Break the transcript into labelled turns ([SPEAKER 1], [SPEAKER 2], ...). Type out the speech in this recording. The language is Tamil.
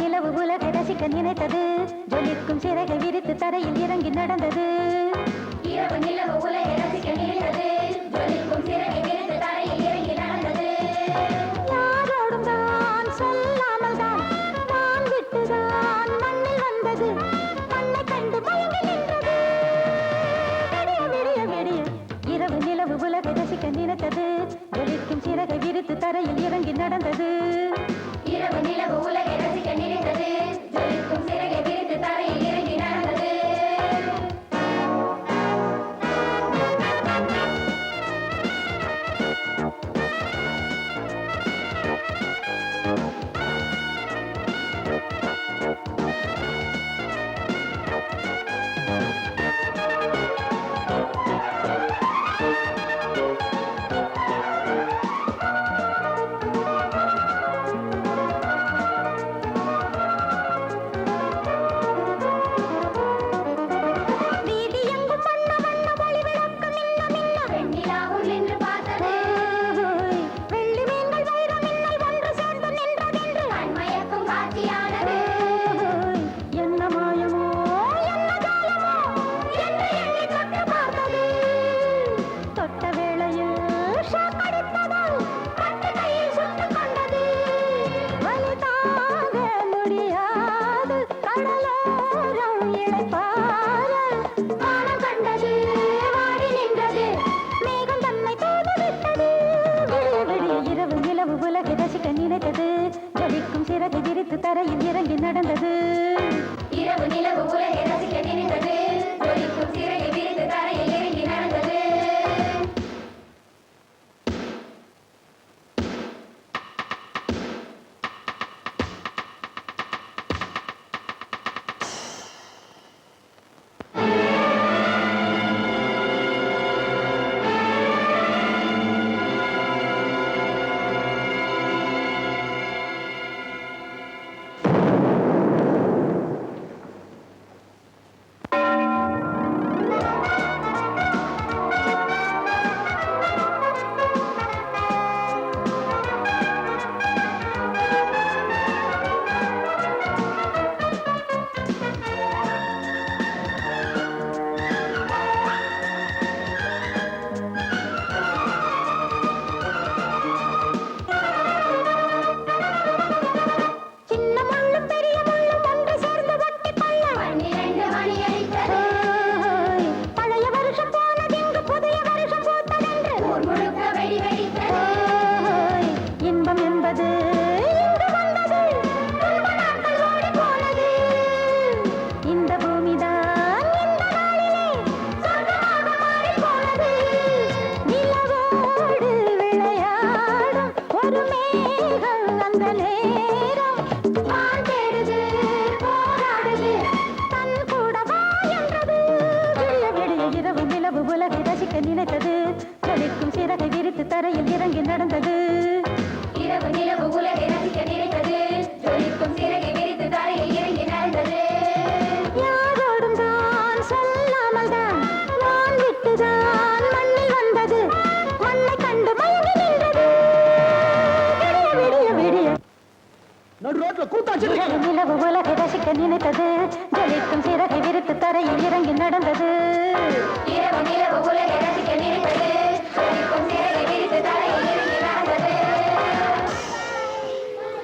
[SPEAKER 1] நிலவு உலக ரசிக்க நினைத்தது ஜொலிக்கும் சிறகை விரித்து தரையில் இறங்கி நடந்தது.
[SPEAKER 2] இரவு நிலவு உலக ரசிக்க நினைத்தது ஜொலிக்கும் சிறகை விரித்து
[SPEAKER 1] ரசிக்க நினைத்தது ஜொலிக்கும் சிறகை விரித்து தரையில் இறங்கி நடந்தது.
[SPEAKER 2] நிலவு
[SPEAKER 1] நிலவு உலக ரசிக்க
[SPEAKER 2] நிறைந்தது பிறந்தது இரவு நிலவு உலகிற
[SPEAKER 3] நடு ரோட்ல கூத்தாச்சு
[SPEAKER 2] உலக ரசிக்க நினைத்தது ஜலிக்கும் சிறகு விரித்து தரையில் இறங்கி நடந்தது.